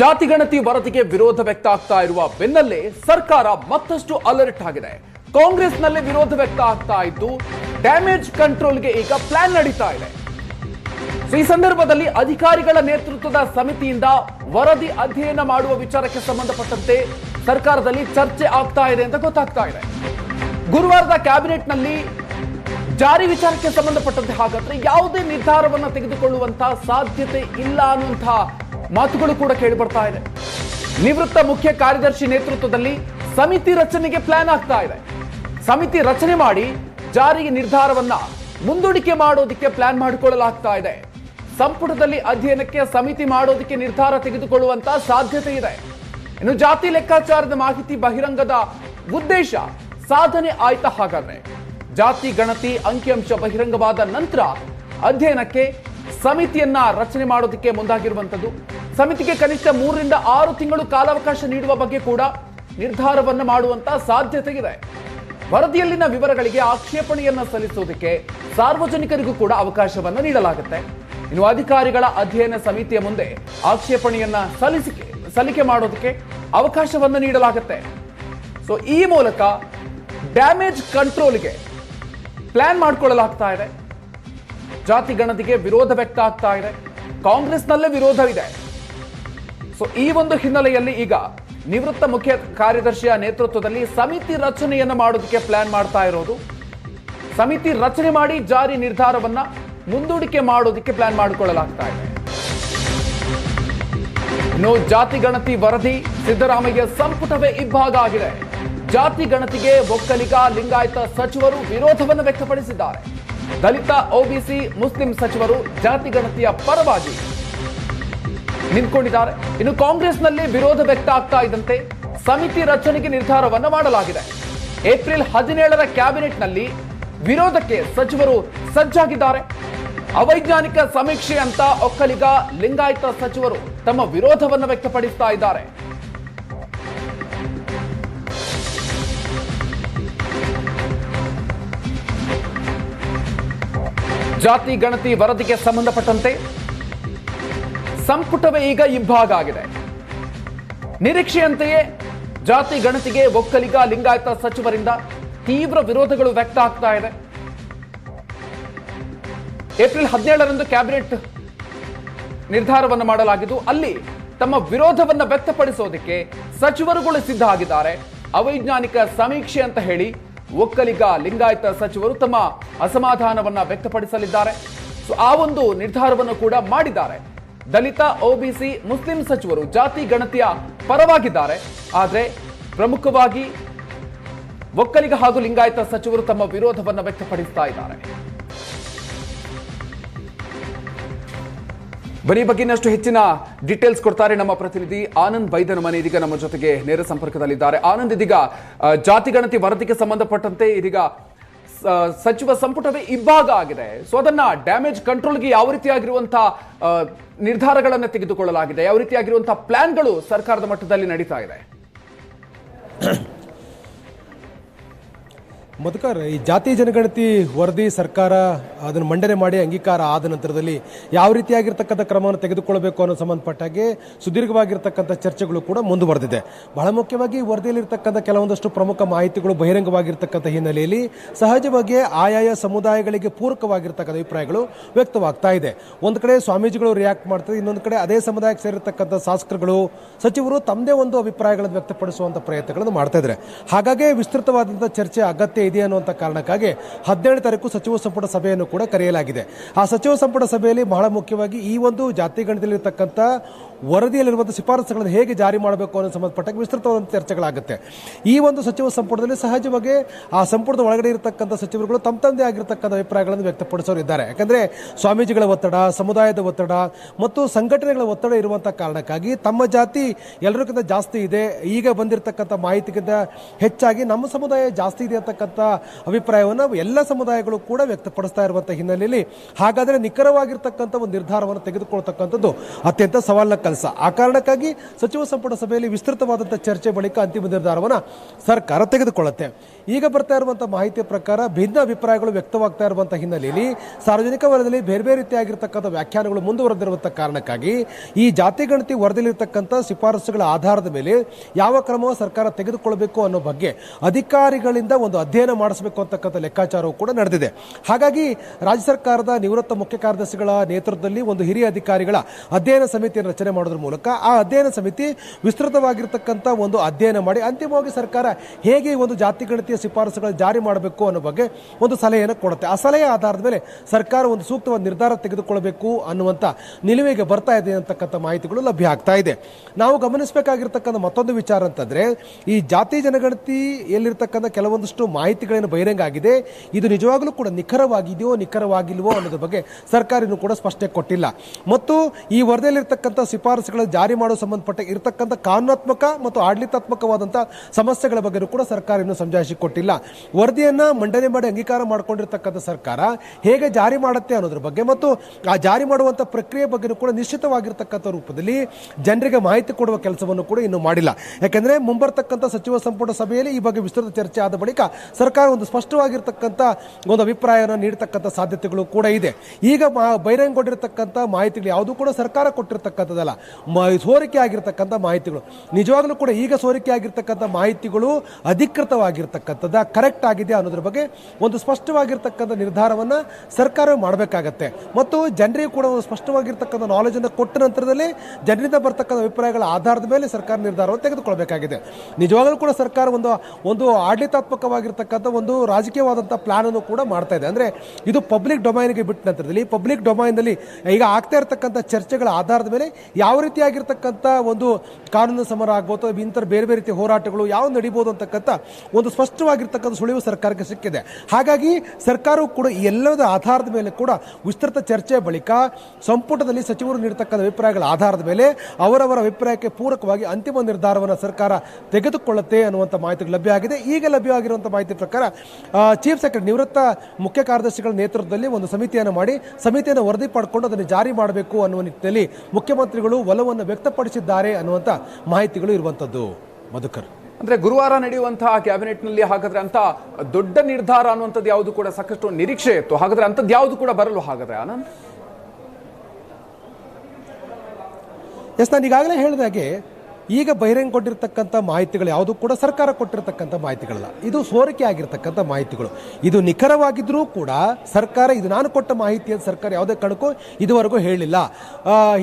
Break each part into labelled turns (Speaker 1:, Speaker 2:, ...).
Speaker 1: ಜಾತಿಗಣತಿ ವರದಿಗೆ ವಿರೋಧ ವ್ಯಕ್ತ ಆಗ್ತಾ ಇರುವ ಬೆನ್ನಲ್ಲೇ ಸರ್ಕಾರ ಮತ್ತಷ್ಟು ಅಲರ್ಟ್ ಆಗಿದೆ. ಕಾಂಗ್ರೆಸ್ನಲ್ಲಿ ವಿರೋಧ ವ್ಯಕ್ತ ಆಗ್ತಾ ಇದ್ದು, ಡ್ಯಾಮೇಜ್ ಕಂಟ್ರೋಲ್ಗೆ ಈಗ ಪ್ಲಾನ್ ನಡೀತಾ ಇದೆ. ಈ ಸಂದರ್ಭದಲ್ಲಿ ಅಧಿಕಾರಿಗಳ ನೇತೃತ್ವದ ಸಮಿತಿಯಿಂದ ವರದಿ ಅಧ್ಯಯನ ಮಾಡುವ ವಿಚಾರಕ್ಕೆ ಸಂಬಂಧಪಟ್ಟಂತೆ ಸರ್ಕಾರದಲ್ಲಿ ಚರ್ಚೆ ಆಗ್ತಾ ಇದೆ ಅಂತ ಗೊತ್ತಾಗ್ತಾ ಇದೆ. ಗುರುವಾರದ ಕ್ಯಾಬಿನೆಟ್ನಲ್ಲಿ ಜಾರಿ ವಿಚಾರಕ್ಕೆ ಸಂಬಂಧಪಟ್ಟಂತೆ ಹಾಗಾದ್ರೆ ಯಾವುದೇ ನಿರ್ಧಾರವನ್ನು ತೆಗೆದುಕೊಳ್ಳುವಂತಹ ಸಾಧ್ಯತೆ ಇಲ್ಲ ಅನ್ನುವಂತಹ ಮಾತುಗಳು ಕೂಡ ಕೇಳಿ ಬರ್ತಾ ಇದೆ. ನಿವೃತ್ತ ಮುಖ್ಯ ಕಾರ್ಯದರ್ಶಿ ನೇತೃತ್ವದಲ್ಲಿ ಸಮಿತಿ ರಚನೆಗೆ ಪ್ಲಾನ್ ಆಗ್ತಾ ಇದೆ. ಸಮಿತಿ ರಚನೆ ಮಾಡಿ ಜಾರಿಗೆ ನಿರ್ಧಾರವನ್ನ ಮುಂದೂಡಿಕೆ ಮಾಡೋದಕ್ಕೆ ಪ್ಲಾನ್ ಮಾಡಿಕೊಳ್ಳಲಾಗ್ತಾ ಇದೆ. ಸಂಪುಟದಲ್ಲಿ ಅಧ್ಯಯನಕ್ಕೆ ಸಮಿತಿ ಮಾಡೋದಕ್ಕೆ ನಿರ್ಧಾರ ತೆಗೆದುಕೊಳ್ಳುವಂತ ಸಾಧ್ಯತೆ ಇದೆ. ಇನ್ನು ಜಾತಿ ಲೆಕ್ಕಾಚಾರದ ಮಾಹಿತಿ ಬಹಿರಂಗದ ಉದ್ದೇಶ ಸಾಧನೆ ಆಯ್ತಾ ಹಾಗಾದ್ರೆ. ಜಾತಿ ಗಣತಿ ಅಂಕಿಅಂಶ ಬಹಿರಂಗವಾದ ನಂತರ ಅಧ್ಯಯನಕ್ಕೆ ಸಮಿತಿಯನ್ನ ರಚನೆ ಮಾಡೋದಕ್ಕೆ ಮುಂದಾಗಿರುವಂತದ್ದು ಸಮಿತಿಗೆ ಕನಿಷ್ಠ ಮೂರರಿಂದ ಆರು ತಿಂಗಳು ಕಾಲಾವಕಾಶ ನೀಡುವ ಬಗ್ಗೆ ಕೂಡ ನಿರ್ಧಾರವನ್ನು ಮಾಡುವಂತ ಸಾಧ್ಯತೆ ಇದೆ ವರದಿಯಲ್ಲಿನ ವಿವರಗಳಿಗೆ ಆಕ್ಷೇಪಣೆಯನ್ನು ಸಲ್ಲಿಸುವುದಕ್ಕೆ ಸಾರ್ವಜನಿಕರಿಗೂ ಕೂಡ ಅವಕಾಶವನ್ನ ನೀಡಲಾಗುತ್ತೆ. ಇನ್ನು ಅಧಿಕಾರಿಗಳ ಅಧ್ಯಯನ ಸಮಿತಿಯ ಮುಂದೆ ಆಕ್ಷೇಪಣೆಯನ್ನ ಸಲ್ಲಿಸಿಕೆ, ಸಲ್ಲಿಕೆ ಮಾಡೋದಕ್ಕೆ ಅವಕಾಶವನ್ನ ನೀಡಲಾಗುತ್ತೆ. ಸೊ ಈ ಮೂಲಕ ಡ್ಯಾಮೇಜ್ ಕಂಟ್ರೋಲ್ಗೆ ಪ್ಲಾನ್ ಮಾಡಿಕೊಳ್ಳಲಾಗ್ತಾ ಇದೆ. ಜಾತಿ ಗಣತಿಗೆ ವಿರೋಧ ವ್ಯಕ್ತ ಆಗ್ತಾ ಇದೆ. ಕಾಂಗ್ರೆಸ್ನಲ್ಲೇ ವಿರೋಧವಿದೆ. ಸೊ ಈ ಒಂದು ಹಿನ್ನೆಲೆಯಲ್ಲಿ ಈಗ ನಿವೃತ್ತ ಮುಖ್ಯ ಕಾರ್ಯದರ್ಶಿಯ ನೇತೃತ್ವದಲ್ಲಿ ಸಮಿತಿ ರಚನೆಯನ್ನು ಮಾಡೋದಕ್ಕೆ ಪ್ಲಾನ್ ಮಾಡ್ತಾ ಇರೋದು. ಸಮಿತಿ ರಚನೆ ಮಾಡಿ ಜಾರಿ ನಿರ್ಧಾರವನ್ನ ಮುಂದೂಡಿಕೆ ಮಾಡೋದಕ್ಕೆ ಪ್ಲಾನ್ ಮಾಡಿಕೊಳ್ಳಲಾಗ್ತಾ ಇದೆ. ಇನ್ನು ಜಾತಿ ಗಣತಿ ವರದಿ ಸಿದ್ದರಾಮಯ್ಯ ಸಂಪುಟವೇ ಇಬ್ಬಾಗ ಆಗಿದೆ. ಜಾತಿ ಗಣತಿಗೆ ಒಕ್ಕಲಿಗ, ಲಿಂಗಾಯತ ಸಚಿವರು ವಿರೋಧವನ್ನು ವ್ಯಕ್ತಪಡಿಸಿದ್ದಾರೆ. ದಲಿತ ಒಬಿಸಿ ಮುಸ್ಲಿಂ ಸಚಿವರು ಜಾತಿ ಗಣತಿಯ ಪರವಾಗಿ ನಿಂತ್ಕೊಂಡಿದ್ದಾರೆ. ಇನ್ನು ಕಾಂಗ್ರೆಸ್ನಲ್ಲಿ ವಿರೋಧ ವ್ಯಕ್ತ ಆಗ್ತಾ ಇದ್ದಂತೆ ಸಮಿತಿ ರಚನೆಗೆ ನಿರ್ಧಾರವನ್ನು ಮಾಡಲಾಗಿದೆ. ಏಪ್ರಿಲ್ ಹದಿನೇಳರ ಕ್ಯಾಬಿನೆಟ್ನಲ್ಲಿ ವಿರೋಧಕ್ಕೆ ಸಚಿವರು ಸಜ್ಜಾಗಿದ್ದಾರೆ. ಅವೈಜ್ಞಾನಿಕ ಸಮೀಕ್ಷೆ ಅಂತ ಒಕ್ಕಲಿಗ ಲಿಂಗಾಯತ ಸಚಿವರು ತಮ್ಮ ವಿರೋಧವನ್ನು ವ್ಯಕ್ತಪಡಿಸ್ತಾ ಇದ್ದಾರೆ. ಜಾತಿ ಗಣತಿ ವರದಿಗೆ ಸಂಬಂಧಪಟ್ಟಂತೆ ಸಂಪುಟವೇ ಈಗ ಇಬ್ಬಾಗ ಆಗಿದೆ. ನಿರೀಕ್ಷೆಯಂತೆಯೇ ಜಾತಿ ಗಣತಿಗೆ ಒಕ್ಕಲಿಗ ಲಿಂಗಾಯತ ಸಚಿವರಿಂದ ತೀವ್ರ ವಿರೋಧಗಳು ವ್ಯಕ್ತ ಆಗ್ತಾ ಇದೆ. ಏಪ್ರಿಲ್ ಹದಿನೇಳರಂದು ಕ್ಯಾಬಿನೆಟ್ ನಿರ್ಧಾರವನ್ನು ಮಾಡಲಾಗಿದ್ದು, ಅಲ್ಲಿ ತಮ್ಮ ವಿರೋಧವನ್ನು ವ್ಯಕ್ತಪಡಿಸೋದಕ್ಕೆ ಸಚಿವರುಗಳು ಸಿದ್ಧ ಆಗಿದ್ದಾರೆ. ಅವೈಜ್ಞಾನಿಕ ಸಮೀಕ್ಷೆ ಅಂತ ಹೇಳಿ ಒಕ್ಕಲಿಗ ಲಿಂಗಾಯತ ಸಚಿವರು ತಮ್ಮ ಅಸಮಾಧಾನವನ್ನ ವ್ಯಕ್ತಪಡಿಸಲಿದ್ದಾರೆ. ಸೊ, ಆ ಒಂದು ನಿರ್ಧಾರವನ್ನು ಕೂಡ ಮಾಡಿದ್ದಾರೆ. ದಲಿತ ಒಬಿಸಿ ಮುಸ್ಲಿಂ ಸಚಿವರು ಜಾತಿ ಗಣತಿಯ ಪರವಾಗಿದ್ದಾರೆ. ಆದರೆ ಪ್ರಮುಖವಾಗಿ ಒಕ್ಕಲಿಗ ಹಾಗೂ ಲಿಂಗಾಯತ ಸಚಿವರು ತಮ್ಮ ವಿರೋಧವನ್ನು ವ್ಯಕ್ತಪಡಿಸ್ತಾ ಇದ್ದಾರೆ. ಬರಿ ಬಗ್ಗೆ ಹೆಚ್ಚಿನ ಡೀಟೇಲ್ಸ್ ಕೊಡ್ತಾರೆ ನಮ್ಮ ಪ್ರತಿನಿಧಿ ಆನಂದ್ ಬೈದನ ಮನೆ. ಇದೀಗ ನಮ್ಮ ಜೊತೆಗೆ ನೇರ ಸಂಪರ್ಕದಲ್ಲಿದ್ದಾರೆ. ಆನಂದ್, ಇದೀಗ ಜಾತಿ ಗಣತಿ ವರದಿಗೆ ಸಂಬಂಧಪಟ್ಟಂತೆ ಇದೀಗ ಸಚಿವ ಸಂಪುಟದ ಇಬ್ಬಾಗ ಆಗಿದೆ. ಸೊ ಅದನ್ನ ಡ್ಯಾಮೇಜ್ ಕಂಟ್ರೋಲ್ಗೆ ಯಾವ ರೀತಿಯಾಗಿರುವಂತಹ ನಿರ್ಧಾರಗಳನ್ನು ತೆಗೆದುಕೊಳ್ಳಲಾಗಿದೆ? ಯಾವ ರೀತಿಯಾಗಿರುವಂತಹ ಪ್ಲಾನ್ಗಳು ಸರ್ಕಾರದ ಮಟ್ಟದಲ್ಲಿ ನಡೀತಾ ಇದೆ?
Speaker 2: ಮಧುಕರ್, ಈ ಜಾತಿ ಜನಗಣತಿ ವರದಿ ಸರ್ಕಾರ ಅದನ್ನು ಮಂಡನೆ ಮಾಡಿ ಅಂಗೀಕಾರ ಆದ ನಂತರದಲ್ಲಿ ಯಾವ ರೀತಿಯಾಗಿರ್ತಕ್ಕಂಥ ಕ್ರಮವನ್ನು ತೆಗೆದುಕೊಳ್ಳಬೇಕು ಅನ್ನೋ ಸಂಬಂಧಪಟ್ಟಾಗೆ ಸುದೀರ್ಘವಾಗಿರ್ತಕ್ಕಂಥ ಚರ್ಚೆಗಳು ಕೂಡ ಮುಂದುವರೆದಿದೆ. ಬಹಳ ಮುಖ್ಯವಾಗಿ ವರದಿಯಲ್ಲಿರ್ತಕ್ಕಂಥ ಕೆಲವೊಂದಷ್ಟು ಪ್ರಮುಖ ಮಾಹಿತಿಗಳು ಬಹಿರಂಗವಾಗಿರ್ತಕ್ಕಂಥ ಹಿನ್ನೆಲೆಯಲ್ಲಿ ಸಹಜವಾಗಿ ಆಯಾಯ ಸಮುದಾಯಗಳಿಗೆ ಪೂರಕವಾಗಿರ್ತಕ್ಕಂಥ ಅಭಿಪ್ರಾಯಗಳು ವ್ಯಕ್ತವಾಗ್ತಾ ಇದೆ. ಒಂದು ಕಡೆ ಸ್ವಾಮೀಜಿಗಳು ರಿಯಾಕ್ಟ್ ಮಾಡ್ತಾರೆ, ಇನ್ನೊಂದು ಕಡೆ ಅದೇ ಸಮುದಾಯಕ್ಕೆ ಸೇರಿರ್ತಕ್ಕಂಥ ಶಾಸಕರುಗಳು, ಸಚಿವರು ತಮ್ಮದೇ ಒಂದು ಅಭಿಪ್ರಾಯಗಳನ್ನು ವ್ಯಕ್ತಪಡಿಸುವಂಥ ಪ್ರಯತ್ನಗಳನ್ನು ಮಾಡ್ತಾ ಇದ್ದಾರೆ. ಹಾಗಾಗಿ ವಿಸ್ತೃತವಾದಂಥ ಚರ್ಚೆ ಅಗತ್ಯ ಇದೆ ಅನ್ನುವಂಥ ಕಾರಣಕ್ಕಾಗಿ ಹದಿನೇಳು ತಾರೀಕು ಸಚಿವ ಸಂಪುಟ ಸಭೆಯನ್ನು ಕೂಡ ಕರೆಯಲಾಗಿದೆ. ಆ ಸಚಿವ ಸಂಪುಟ ಸಭೆಯಲ್ಲಿ ಬಹಳ ಮುಖ್ಯವಾಗಿ ಈ ಒಂದು ಜಾತಿ ಗಣಿತದಲ್ಲಿರ್ತಕ್ಕಂಥ ವರದಿಯಲ್ಲಿರುವಂಥ ಶಿಫಾರಸುಗಳನ್ನು ಹೇಗೆ ಜಾರಿ ಮಾಡಬೇಕು ಅನ್ನೋ ಸಂಬಂಧಪಟ್ಟ ವಿಸ್ತೃತವಾದಂಥ ಚರ್ಚೆಗಳಾಗುತ್ತೆ. ಈ ಒಂದು ಸಚಿವ ಸಂಪುಟದಲ್ಲಿ ಸಹಜವಾಗಿ ಆ ಸಂಪುಟದ ಒಳಗಡೆ ಇರತಕ್ಕಂಥ ಸಚಿವರುಗಳು ತಮ್ಮ ತಮ್ಮದೇ ಆಗಿರತಕ್ಕಂಥ ಅಭಿಪ್ರಾಯಗಳನ್ನು ವ್ಯಕ್ತಪಡಿಸೋರು ಇದ್ದಾರೆ. ಯಾಕಂದ್ರೆ ಸ್ವಾಮೀಜಿಗಳ ಒತ್ತಡ, ಸಮುದಾಯದ ಒತ್ತಡ ಮತ್ತು ಸಂಘಟನೆಗಳ ಒತ್ತಡ ಇರುವಂಥ ಕಾರಣಕ್ಕಾಗಿ ತಮ್ಮ ಜಾತಿ ಎಲ್ಲರಿಗಿಂತ ಜಾಸ್ತಿ ಇದೆ. ಈಗ ಬಂದಿರತಕ್ಕಂಥ ಮಾಹಿತಿಗಿಂತ ಹೆಚ್ಚಾಗಿ ನಮ್ಮ ಸಮುದಾಯ ಜಾಸ್ತಿ ಇದೆ ಅಂತಕ್ಕಂಥ ಅಭಿಪ್ರಾಯವನ್ನು ಎಲ್ಲ ಸಮುದಾಯಗಳು ಕೂಡ ವ್ಯಕ್ತಪಡಿಸ್ತಾ ಇರುವಂಥ ಹಿನ್ನೆಲೆಯಲ್ಲಿ ಹಾಗಾದರೆ ನಿಖರವಾಗಿರ್ತಕ್ಕಂಥ ಒಂದು ನಿರ್ಧಾರವನ್ನು ತೆಗೆದುಕೊಳ್ತಕ್ಕಂಥದ್ದು ಅತ್ಯಂತ ಸವಾಲಿನ ಕೆಲಸ. ಆ ಕಾರಣಕ್ಕಾಗಿ ಸಚಿವ ಸಂಪುಟ ಸಭೆಯಲ್ಲಿ ವಿಸ್ತೃತವಾದಂಥ ಚರ್ಚೆ ಬಳಿಕ ಅಂತಿಮ ನಿರ್ಧಾರವನ್ನು ಸರ್ಕಾರ ತೆಗೆದುಕೊಳ್ಳುತ್ತೆ. ಈಗ ಬರ್ತಾ ಇರುವಂಥ ಮಾಹಿತಿಯ ಪ್ರಕಾರ ಭಿನ್ನ ಅಭಿಪ್ರಾಯಗಳು ವ್ಯಕ್ತವಾಗ್ತಾ ಇರುವಂಥ ಹಿನ್ನೆಲೆಯಲ್ಲಿ ಸಾರ್ವಜನಿಕ ವಲಯದಲ್ಲಿ ಬೇರೆ ಬೇರೆ ರೀತಿಯಾಗಿರ್ತಕ್ಕಂಥ ವ್ಯಾಖ್ಯಾನಗಳು ಮುಂದುವರೆದಿರುವಂಥ ಕಾರಣಕ್ಕಾಗಿ ಈ ಜಾತಿ ಗಣತಿ ವರದಿಲಿರ್ತಕ್ಕಂಥ ಶಿಫಾರಸುಗಳ ಆಧಾರದ ಮೇಲೆ ಯಾವ ಕ್ರಮ ಸರ್ಕಾರ ತೆಗೆದುಕೊಳ್ಳಬೇಕು ಅನ್ನೋ ಬಗ್ಗೆ ಅಧಿಕಾರಿಗಳಿಂದ ಒಂದು ಅಧ್ಯಯನ ಮಾಡಿಸಬೇಕು ಅಂತಕ್ಕಂಥ ಲೆಕ್ಕಾಚಾರವು ಕೂಡ ನಡೆದಿದೆ. ಹಾಗಾಗಿ ರಾಜ್ಯ ಸರ್ಕಾರದ ನಿವೃತ್ತ ಮುಖ್ಯ ಕಾರ್ಯದರ್ಶಿಗಳ ನೇತೃತ್ವದಲ್ಲಿ ಒಂದು ಹಿರಿಯ ಅಧಿಕಾರಿಗಳ ಅಧ್ಯಯನ ಸಮಿತಿಯನ್ನು ರಚನೆ ಮಾಡೋದ್ರ ಮೂಲಕ ಆ ಅಧ್ಯಯನ ಸಮಿತಿ ವಿಸ್ತೃತವಾಗಿರ್ತಕ್ಕಂಥ ಒಂದು ಅಧ್ಯಯನ ಮಾಡಿ ಅಂತಿಮವಾಗಿ ಸರ್ಕಾರ ಹೇಗೆ ಒಂದು ಜಾತಿ ಗಣತಿಯ ಶಿಫಾರಸುಗಳು ಜಾರಿ ಮಾಡಬೇಕು ಅನ್ನೋ ಬಗ್ಗೆ ಒಂದು ಸಲಹೆಯನ್ನು ಕೊಡುತ್ತೆ. ಆ ಸಲಹೆ ಆಧಾರದ ಮೇಲೆ ಸರ್ಕಾರ ಒಂದು ಸೂಕ್ತವಾದ ನಿರ್ಧಾರ ತೆಗೆದುಕೊಳ್ಳಬೇಕು ಅನ್ನುವಂಥ ನಿಲುವಿಗೆ ಬರ್ತಾ ಇದೆ ಅಂತಕ್ಕಂಥ ಮಾಹಿತಿಗಳು ಲಭ್ಯ ಆಗ್ತಾ ಇದೆ. ನಾವು ಗಮನಿಸಬೇಕಾಗಿರ್ತಕ್ಕಂಥ ಮತ್ತೊಂದು ವಿಚಾರ ಅಂತಂದರೆ ಈ ಜಾತಿ ಜನಗಣತಿ ಎಲ್ಲಿರ್ತಕ್ಕಂಥ ಕೆಲವೊಂದಷ್ಟು ಮಾಹಿತಿಗಳೇನು ಬಹಿರಂಗ ಆಗಿದೆ, ಇದು ನಿಜವಾಗಲೂ ಕೂಡ ನಿಖರವಾಗಿದೆಯೋ ನಿಖರವಾಗಿಲ್ವೋ ಅನ್ನೋದ್ರ ಬಗ್ಗೆ ಸರ್ಕಾರ ಇನ್ನೂ ಕೂಡ ಸ್ಪಷ್ಟನೆ ಕೊಟ್ಟಿಲ್ಲ. ಮತ್ತು ಈ ವರದಿಯಲ್ಲಿರ್ತಕ್ಕಂಥ ಶಿಫಾರಸುಗಳ ಜಾರಿ ಮಾಡೋ ಸಂಬಂಧಪಟ್ಟ ಇರತಕ್ಕಂಥ ಕಾನೂನಾತ್ಮಕ ಮತ್ತು ಆಡಳಿತಾತ್ಮಕವಾದಂಥ ಸಮಸ್ಯೆಗಳ ಬಗ್ಗೆಯೂ ಕೂಡ ಸರ್ಕಾರ ಇನ್ನೂ ಸಂಜಾಯಿಸಿ ಕೊಟ್ಟಿಲ್ಲ. ವರದಿಯನ್ನ ಮಂಡನೆ ಮಾಡಿ ಅಂಗೀಕಾರ ಮಾಡಿಕೊಂಡಿರ್ತಕ್ಕಂಥ ಸರ್ಕಾರ ಹೇಗೆ ಜಾರಿ ಮಾಡುತ್ತೆ ಅನ್ನೋದ್ರ ಬಗ್ಗೆ ಮತ್ತು ಆ ಜಾರಿ ಮಾಡುವಂಥ ಪ್ರಕ್ರಿಯೆ ಬಗ್ಗೆಯೂ ಕೂಡ ನಿಶ್ಚಿತವಾಗಿರ್ತಕ್ಕಂಥ ರೂಪದಲ್ಲಿ ಜನರಿಗೆ ಮಾಹಿತಿ ಕೊಡುವ ಕೆಲಸವನ್ನು ಕೂಡ ಇನ್ನೂ ಮಾಡಿಲ್ಲ. ಯಾಕೆಂದರೆ ಮುಂಬರ್ತಕ್ಕಂಥ ಸಚಿವ ಸಂಪುಟ ಸಭೆಯಲ್ಲಿ ಈ ಬಗ್ಗೆ ವಿಸ್ತೃತ ಚರ್ಚೆ ಆದ ಬಳಿಕ ಸರ್ಕಾರ ಒಂದು ಸ್ಪಷ್ಟವಾಗಿರ್ತಕ್ಕಂಥ ಒಂದು ಅಭಿಪ್ರಾಯವನ್ನು ನೀಡತಕ್ಕಂಥ ಸಾಧ್ಯತೆಗಳು ಕೂಡ ಇದೆ. ಈಗ ಬಹಿರಂಗಗೊಂಡಿರ್ತಕ್ಕಂಥ ಮಾಹಿತಿಗಳು ಯಾವುದು ಕೂಡ ಸರ್ಕಾರ ಕೊಟ್ಟಿರ್ತಕ್ಕಂಥದ್ದಲ್ಲ. ಮ- ಸೋರಿಕೆ ಆಗಿರ್ತಕ್ಕಂಥ ಮಾಹಿತಿಗಳು. ನಿಜವಾಗ್ಲೂ ಕೂಡ ಈಗ ಸೋರಿಕೆ ಆಗಿರ್ತಕ್ಕಂಥ ಮಾಹಿತಿಗಳು ಅಧಿಕೃತವಾಗಿರ್ತಕ್ಕಂಥದ್ದು ಕರೆಕ್ಟ್ ಆಗಿದೆ ಅನ್ನೋದ್ರ ಬಗ್ಗೆ ಒಂದು ಸ್ಪಷ್ಟವಾಗಿರ್ತಕ್ಕಂಥ ನಿರ್ಧಾರವನ್ನು ಸರ್ಕಾರ ಮಾಡಬೇಕಾಗತ್ತೆ. ಮತ್ತು ಜನರಿಗೆ ಕೂಡ ಒಂದು ಸ್ಪಷ್ಟವಾಗಿರ್ತಕ್ಕಂಥ ನಾಲೆಜನ್ನು ಕೊಟ್ಟ ನಂತರದಲ್ಲಿ ಜನರಿಂದ ಬರ್ತಕ್ಕಂಥ ಅಭಿಪ್ರಾಯಗಳ ಆಧಾರದ ಮೇಲೆ ಸರ್ಕಾರ ನಿರ್ಧಾರವನ್ನು ತೆಗೆದುಕೊಳ್ಬೇಕಾಗಿದೆ. ನಿಜವಾಗಲೂ ಕೂಡ ಸರ್ಕಾರ ಒಂದು ಒಂದು ಆಡಳಿತಾತ್ಮಕವಾಗಿರ್ತಕ್ಕಂಥ ಒಂದು ರಾಜಕೀಯವಾದಂಥ ಪ್ಲಾನ್ ಅನ್ನು ಕೂಡ ಮಾಡ್ತಾ ಇದೆ. ಅಂದರೆ ಇದು ಪಬ್ಲಿಕ್ ಡೊಮೈನ್ಗೆ ಬಿಟ್ಟ ನಂತರದಲ್ಲಿ ಪಬ್ಲಿಕ್ ಡೊಮೈನ್ನಲ್ಲಿ ಈಗ ಆಗ್ತಾ ಇರತಕ್ಕಂಥ ಚರ್ಚೆಗಳ ಆಧಾರದ ಮೇಲೆ ಯಾವ ರೀತಿಯಾಗಿರ್ತಕ್ಕಂಥ ಒಂದು ಕಾನೂನು ಸಮರ ಆಗ್ಬೋದು ಇಂಥ ಬೇರೆ ಬೇರೆ ರೀತಿಯ ಹೋರಾಟಗಳು ಯಾವ ನಡಿಬೋದು ಅಂತಕ್ಕಂಥ ಒಂದು ಸ್ಪಷ್ಟವಾಗಿರ್ತಕ್ಕಂಥ ಸುಳಿವು ಸರ್ಕಾರಕ್ಕೆ ಸಿಕ್ಕಿದೆ. ಹಾಗಾಗಿ ಸರ್ಕಾರವು ಕೂಡ ಈ ಎಲ್ಲದರ ಆಧಾರದ ಮೇಲೆ ಕೂಡ ವಿಸ್ತೃತ ಚರ್ಚೆ ಬಳಿಕ ಸಂಪುಟದಲ್ಲಿ ಸಚಿವರು ನೀಡತಕ್ಕಂಥ ಅಭಿಪ್ರಾಯಗಳ ಆಧಾರದ ಮೇಲೆ ಅವರವರ ಅಭಿಪ್ರಾಯಕ್ಕೆ ಪೂರಕವಾಗಿ ಅಂತಿಮ ನಿರ್ಧಾರವನ್ನು ಸರ್ಕಾರ ತೆಗೆದುಕೊಳ್ಳುತ್ತೆ ಅನ್ನುವಂಥ ಮಾಹಿತಿ ಲಭ್ಯ ಆಗಿದೆ. ಈಗ ಲಭ್ಯವಾಗಿರುವಂಥ ಮಾಹಿತಿ ಪ್ರಕಾರ ಚೀಫ್ ಸೆಕ್ರೆಟರಿ ನಿವೃತ್ತ ಮುಖ್ಯ ಕಾರ್ಯದರ್ಶಿಗಳ ನೇತೃತ್ವದಲ್ಲಿ ಒಂದು ಸಮಿತಿಯನ್ನು ಮಾಡಿ, ಸಮಿತಿಯನ್ನು ವರದಿ ಪಡ್ಕೊಂಡು ಅದನ್ನು ಜಾರಿ ಮಾಡಬೇಕು ಅನ್ನುವ ನಿಟ್ಟಿನಲ್ಲಿ ಮುಖ್ಯಮಂತ್ರಿಗಳು ಒಲವನ್ನು ವ್ಯಕ್ತಪಡಿಸಿದ್ದಾರೆ ಅನ್ನುವಂಥ ಮಾಹಿತಿಗಳು ಇರುವಂಥದ್ದು ಮಧುಕರ್.
Speaker 1: ಅಂದ್ರೆ ಗುರುವಾರ ನಡೆಯುವಂತಹ ಕ್ಯಾಬಿನೆಟ್ನಲ್ಲಿ ಹಾಗಾದ್ರೆ ಅಂತ ದೊಡ್ಡ ನಿರ್ಧಾರ ಅನ್ನುವಂಥದ್ದು ಯಾವುದು ಕೂಡ ಸಾಕಷ್ಟು ನಿರೀಕ್ಷೆ ಇತ್ತು. ಹಾಗಾದ್ರೆ ಅಂತದ್ದು ಯಾವುದು ಕೂಡ ಬರಲು ಹಾಗಾದ್ರೆ ಆನಂದ್?
Speaker 2: ಎಸ್ ನಾನು ಈಗಾಗಲೇ ಹೇಳಿದಾಗೆ ಈಗ ಬಹಿರಂಗ ಬಹಿರಂಗಗೊಂಡಿರ್ತಕ್ಕಂಥ ಮಾಹಿತಿಗಳು ಯಾವುದು ಕೂಡ ಸರ್ಕಾರ ಕೊಟ್ಟಿರ್ತಕ್ಕಂಥ ಮಾಹಿತಿಗಳಲ್ಲ. ಇದು ಸೋರಿಕೆ ಆಗಿರ್ತಕ್ಕಂಥ ಮಾಹಿತಿಗಳು. ಇದು ನಿಖರವಾಗಿದ್ದರೂ ಕೂಡ ಸರ್ಕಾರ, ಇದು ನಾನು ಕೊಟ್ಟ ಮಾಹಿತಿ ಅಂತ ಸರ್ಕಾರ ಯಾವುದೇ ಕಾರಣಕ್ಕೂ ಇದುವರೆಗೂ ಹೇಳಿಲ್ಲ.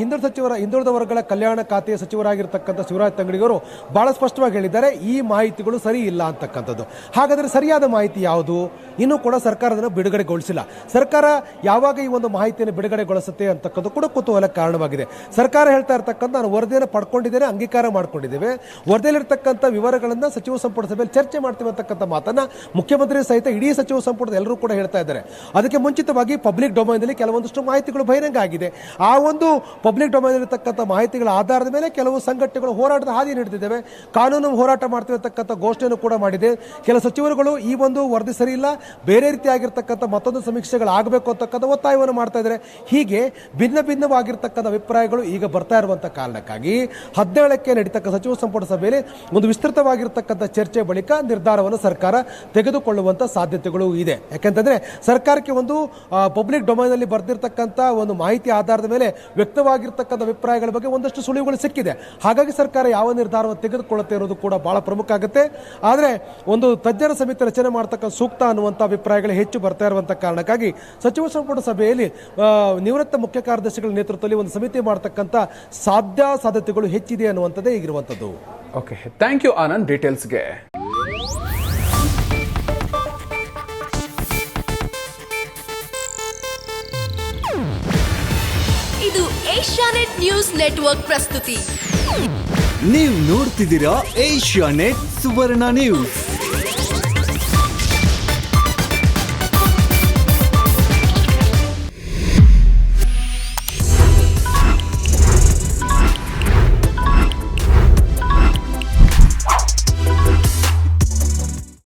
Speaker 2: ಹಿಂದುಳ ಹಿಂದುಳಿದ ಸಚಿವರ, ಹಿಂದುಳಿದ ವರ್ಗಗಳ ಕಲ್ಯಾಣ ಖಾತೆಯ ಸಚಿವರಾಗಿರ್ತಕ್ಕಂಥ ಶಿವರಾಜ್ ತಂಗಡಿಗರು ಬಹಳ ಸ್ಪಷ್ಟವಾಗಿ ಹೇಳಿದ್ದಾರೆ, ಈ ಮಾಹಿತಿಗಳು ಸರಿ ಇಲ್ಲ ಅಂತಕ್ಕಂಥದ್ದು. ಹಾಗಾದರೆ ಸರಿಯಾದ ಮಾಹಿತಿ ಯಾವುದು? ಇನ್ನೂ ಕೂಡ ಸರ್ಕಾರ ಅದನ್ನು ಬಿಡುಗಡೆಗೊಳಿಸಿಲ್ಲ. ಸರ್ಕಾರ ಯಾವಾಗ ಈ ಒಂದು ಮಾಹಿತಿಯನ್ನು ಬಿಡುಗಡೆಗೊಳಿಸುತ್ತೆ ಅಂತಕ್ಕಂಥ ಕೂಡ ಕುತೂಹಲ ಕಾರಣವಾಗಿದೆ ಸರ್ಕಾರ ಹೇಳ್ತಾ ಇರ್ತಕ್ಕಂಥ ನಾನು ವರದಿಯನ್ನು ಪಡ್ಕೊಂಡಿದ್ದೇನೆ, ಅಂಗೀಕಾರ ಮಾಡ್ಕೊಂಡಿದ್ದೇವೆ. ವರದಿಯಲ್ಲಿರ್ತಕ್ಕಂಥ ವಿವರಗಳನ್ನು ಸಚಿವ ಸಂಪುಟ ಸಭೆಯಲ್ಲಿ ಚರ್ಚೆ ಮಾಡ್ತೀವಿ ಅಂತಕ್ಕಂಥ ಮಾತನ್ನು ಮುಖ್ಯಮಂತ್ರಿ ಸಹಿತ ಇಡೀ ಸಚಿವ ಸಂಪುಟದ ಎಲ್ಲರೂ ಕೂಡ ಹೇಳ್ತಾ ಇದ್ದಾರೆ. ಅದಕ್ಕೆ ಮುಂಚಿತವಾಗಿ ಪಬ್ಲಿಕ್ ಡೊಮೈನಲ್ಲಿ ಕೆಲವೊಂದಷ್ಟು ಮಾಹಿತಿಗಳು ಬಹಿರಂಗ ಆಗಿದೆ. ಆ ಒಂದು ಪಬ್ಲಿಕ್ ಡೊಮೈನ್ ಇರತಕ್ಕಂಥ ಮಾಹಿತಿಗಳ ಆಧಾರದ ಮೇಲೆ ಕೆಲವು ಸಂಘಟನೆಗಳು ಹೋರಾಟದ ಹಾದಿ ನಡೆದಿದ್ದೇವೆ ಕಾನೂನು ಹೋರಾಟ ಮಾಡ್ತಿರತಕ್ಕಂಥ ಘೋಷಣೆಯನ್ನು ಕೂಡ ಮಾಡಿದೆ. ಕೆಲ ಸಚಿವರುಗಳು ಈ ಒಂದು ವರದಿ ಸರಿ ಇಲ್ಲ. ಬೇರೆ ರೀತಿಯಾಗಿರ್ತಕ್ಕಂಥ ಮತ್ತೊಂದು ಸಮೀಕ್ಷೆಗಳಾಗಬೇಕು ಅಂತಕ್ಕಂಥ ಒತ್ತಾಯವನ್ನು ಮಾಡ್ತಾ ಇದ್ದಾರೆ. ಹೀಗೆ ಭಿನ್ನ ಭಿನ್ನವಾಗಿರ್ತಕ್ಕಂಥ ಅಭಿಪ್ರಾಯಗಳು ಈಗ ಬರ್ತಾ ಇರುವಂಥ ಕಾರಣಕ್ಕಾಗಿ ಹದಿನೇಳಕ್ಕೆ ನಡೀತಕ್ಕ ಸಚಿವ ಸಂಪುಟ ಸಭೆಯಲ್ಲಿ ಒಂದು ವಿಸ್ತೃತವಾಗಿರ್ತಕ್ಕಂಥ ಚರ್ಚೆ ಬಳಿಕ ನಿರ್ಧಾರವನ್ನು ಸರ್ಕಾರ ತೆಗೆದುಕೊಳ್ಳುವಂಥ ಸಾಧ್ಯತೆಗಳು ಇದೆ. ಯಾಕೆಂತಂದ್ರೆ ಸರ್ಕಾರಕ್ಕೆ ಒಂದು ಪಬ್ಲಿಕ್ ಡೊಮೈನಲ್ಲಿ ಬರೆದಿರ್ತಕ್ಕಂಥ ಒಂದು ಮಾಹಿತಿ ಆಧಾರದ ಮೇಲೆ ವ್ಯಕ್ತವಾಗಿರ್ತಕ್ಕಂಥ ಅಭಿಪ್ರಾಯಗಳ ಬಗ್ಗೆ ಒಂದಷ್ಟು ಸುಳಿವುಗಳು ಸಿಕ್ಕಿದೆ. ಹಾಗಾಗಿ ಸರ್ಕಾರ ಯಾವ ನಿರ್ಧಾರವನ್ನು ತೆಗೆದುಕೊಳ್ಳುತ್ತೆ ಇರೋದು ಕೂಡ ಬಹಳ ಪ್ರಮುಖ ಆಗುತ್ತೆ. ಆದರೆ ಒಂದು ತಜ್ಞರ ಸಮಿತಿ ರಚನೆ ಮಾಡ್ತಕ್ಕಂಥ ಸೂಕ್ತ ಅನ್ನುವಂಥ ಅಭಿಪ್ರಾಯಗಳು ಹೆಚ್ಚು ಬರ್ತಾ ಇರುವಂಥ ಕಾರಣಕ್ಕಾಗಿ ಸಚಿವ ಸಂಪುಟ ಸಭೆಯಲ್ಲಿ ನಿವೃತ್ತ ಮುಖ್ಯ ಕಾರ್ಯದರ್ಶಿಗಳ ನೇತೃತ್ವದಲ್ಲಿ ಒಂದು ಸಮಿತಿ ಮಾಡ್ತಕ್ಕಂಥ ಸಾಧ್ಯ ಸಾಧ್ಯತೆಗಳು ಹೆಚ್ಚಿದೆ ಅನ್ನುವಂಥದ್ದೇ ಈಗಿರುವಂಥದ್ದು
Speaker 1: ಓಕೆ ಥ್ಯಾಂಕ್ ಯು ಆನಂದ್ ಡೀಟೇಲ್ಸ್ಗೆ
Speaker 3: ಇದು ಏಷ್ಯಾನೆಟ್ ನ್ಯೂಸ್ ನೆಟ್ವರ್ಕ್ ಪ್ರಸ್ತುತಿ.
Speaker 4: ನೀವು ನೋಡ್ತಿದ್ದೀರಾ ಏಷ್ಯಾ ನೆಟ್ ಸುವರ್ಣ ನ್ಯೂಸ್.